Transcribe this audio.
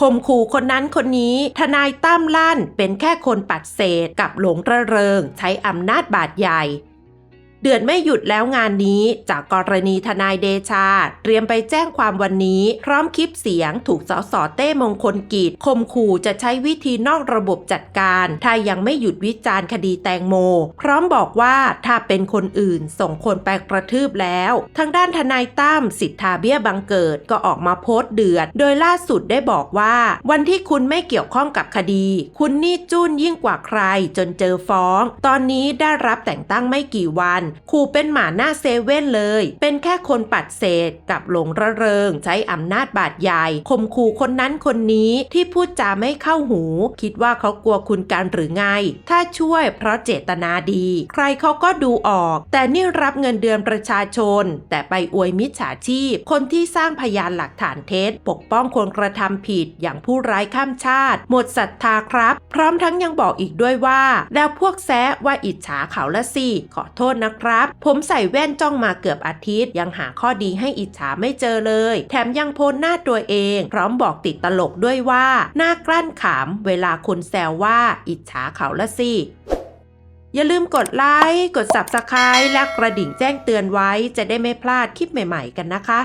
ข่มขู่คนนั้นคนนี้ทนายตั้มลั่นเป็นแค่คนปัดเศษกับหลงระเริง ใช้อำนาจบาดใหญ่ เดือดไม่หยุดแล้วงานนี้ จากกรณีทนายเดชา เตรียมไปแจ้งความวันนี้ พร้อมคลิปเสียงถูกสสเต้มงคลกิจข่มขู่จะใช้วิธีนอกระบบจัดการ ถ้ายังไม่หยุดวิจารณ์คดีแตงโม พร้อมบอกว่าถ้าเป็นคนอื่นส่งคนไปกระทืบแล้ว ทางด้านทนายตั้มสิทธาเบี้ยบังเกิดก็ออกมาโพสต์เดือด โดยล่าสุดได้บอกว่า วันที่คุณไม่เกี่ยวข้องกับคดี คุณนี่จุ้นยิ่งกว่าใครจนเจอฟ้อง ตอนนี้ได้รับแต่งตั้งไม่กี่วันขู่เป็นหมาหน้าเซเว่นเลย เป็นแค่คนปัดเศษกับหลงระเริง ใช้อำนาจบาดใหญ่ข่มขู่คนนั้นคนนี้ที่พูดจาไม่เข้าหู คิดว่าเขากลัวคุณกันหรือไง ถ้าช่วยเพราะเจตนาดี ใครเขาก็ดูออก แต่นี่รับเงินเดือนประชาชน แต่ไปอวยมิจฉาชีพ คนที่สร้างพยานหลักฐานเท็จ ปกป้องคนกระทำผิดอย่างผู้ร้ายข้ามชาติ หมดศรัทธาครับ พร้อมทั้งยังบอกอีกด้วยว่า แล้วพวกแซะว่าอิจฉาเขาละสิขอโทษนะครับผมใส่แว่นจ้องมาเกือบอาทิตย์ ยังหาข้อดีให้อิจฉาไม่เจอเลย แถมยังโพนหน้าตัวเอง พร้อมบอกติดตลกด้วยว่าหน้ากลั้นขำเวลาคนแซวว่าอิจฉาเขาละสิอย่าลืมกดไลค์ กด Subscribe และกระดิ่งแจ้งเตือนไว้ จะได้ไม่พลาดคลิปใหม่ ๆ กันนะคะ